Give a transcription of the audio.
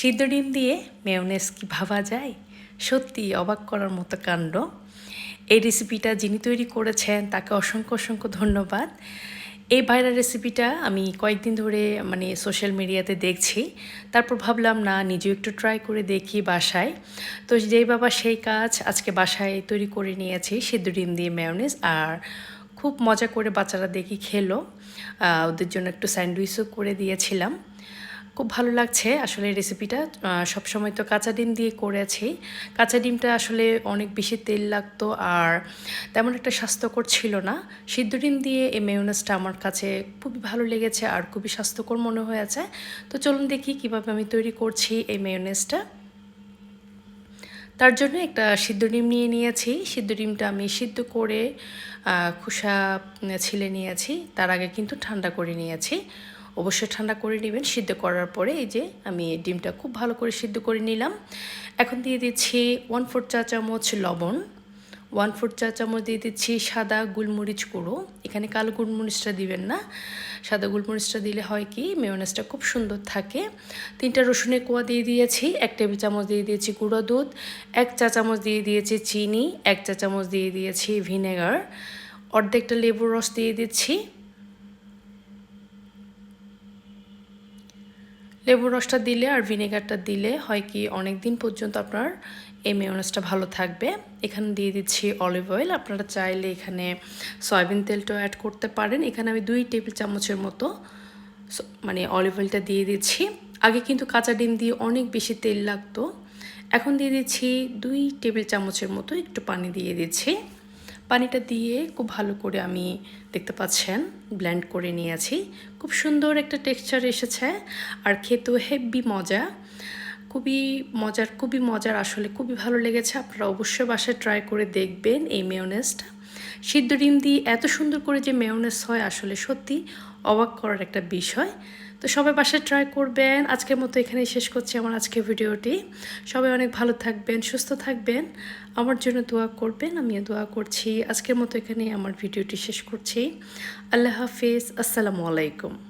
সিদ্ধ ডিম দিয়ে মেয়নেস কি ভাবা যায়? সত্যি অবাক করার মতো কাণ্ড। এই রেসিপিটা যিনি তৈরি করেছেন, তাকে অসংখ্য অসংখ্য ধন্যবাদ। এই ভাইরাল রেসিপিটা আমি কয়েকদিন ধরে মানে সোশ্যাল মিডিয়াতে দেখছি। তারপর ভাবলাম, না, নিজেও একটু ট্রাই করে দেখি বাসায়। তো যেই বাবা সেই কাজ আজকে বাসায় তৈরি করে নিয়েছি, সিদ্ধ ডিম দিয়ে মেয়নেস আর খুব মজা করে বাচ্চারা দেখি খেলো। ওদের জন্য একটু স্যান্ডউইচও করে দিয়েছিলাম। খুব ভালো লাগছে আসলে রেসিপিটা সবসময় তো কাঁচা ডিম দিয়ে করেছি। কাঁচা ডিমটা আসলে অনেক বেশি তেল লাগতো আর তেমন একটা স্বাস্থ্যকর ছিল না। সিদ্ধ ডিম দিয়ে এই মেয়োনেসটা আমার কাছে খুবই ভালো লেগেছে আর খুবই স্বাস্থ্যকর মনে হয়েছে। তো চলুন দেখি কীভাবে আমি তৈরি করছি এই মেয়োনেসটা তার জন্য একটা সিদ্ধ ডিম নিয়ে নিয়েছি। সিদ্ধ ডিমটা আমি সিদ্ধ করে খোসা ছিলে নিয়েছি। তার আগে কিন্তু ঠান্ডা করে নিয়েছি। অবশ্যই ঠান্ডা করে নেবেন। সিদ্ধ করার পরে এই যে আমি ডিমটা খুব ভালো করে সিদ্ধ করে নিলাম। এখন দিয়ে দিচ্ছি ওয়ান ফোর চা চামচ লবণ। ওয়ান ফোর চা চামচ দিয়ে দিচ্ছি সাদা গোলমরিচ গুঁড়ো। এখানে কালো গোলমরিচটা দিবেন না। সাদা গোলমরিচটা দিলে হয় কি মেয়নেসটা খুব সুন্দর থাকে। তিনটা রসুনের কোয়া দিয়ে দিয়েছি, এক টেবিল চামচ দিয়ে দিয়েছি গুঁড়ো দুধ, এক চা চামচ দিয়ে দিয়েছি চিনি, এক চা চামচ দিয়ে দিয়েছি ভিনেগার। অর্ধেকটা লেবুর রস দিয়ে দিচ্ছি। লেবুর রসটা দিলে আর ভিনেগারটা দিলে হয় কি অনেক দিন পর্যন্ত আপনার এই মেয়নেসটা ভালো থাকবে। এখানে দিয়ে দিচ্ছি অলিভ অয়েল আপনারা চাইলে এখানে সয়াবিন তেলটাও অ্যাড করতে পারেন। এখানে আমি দুই টেবিল চামচের মতো মানে অলিভ অয়েলটা দিয়ে দিচ্ছি। আগে কিন্তু কাঁচা ডিম দিয়ে অনেক বেশি তেল লাগতো। এখন দিয়ে দিচ্ছি দুই টেবিল চামচের মতো একটু পানি দিয়ে দিচ্ছি। পানিটা দিয়ে খুব ভালো করে আমি দেখতে পাচ্ছেন ব্ল্যান্ড করে নিয়েছি। খুব সুন্দর একটা টেক্সচার এসেছে আর খেতেও হেভি মজা। খুবই মজার খুবই মজার আসলে, খুবই ভালো লেগেছে। আপনারা অবশ্যই বাসায় ট্রাই করে দেখবেন এই মেয়নেসটা সিদ্ধ ডিম দিয়ে এত সুন্দর করে যে মেয়নেস হয় আসলে সত্যি অবাক করার একটা বিষয়। তো সবাই বাসায় ট্রাই করবেন। আজকের মতো এখানেই শেষ করছি আমার আজকের ভিডিওটি। সবাই অনেক ভালো থাকবেন, সুস্থ থাকবেন। আমার জন্য দোয়া করবেন, আমিও দোয়া করছি। আজকের মতো এখানেই আমার ভিডিওটি শেষ করছি। আল্লাহ হাফিজ। আসসালামু আলাইকুম।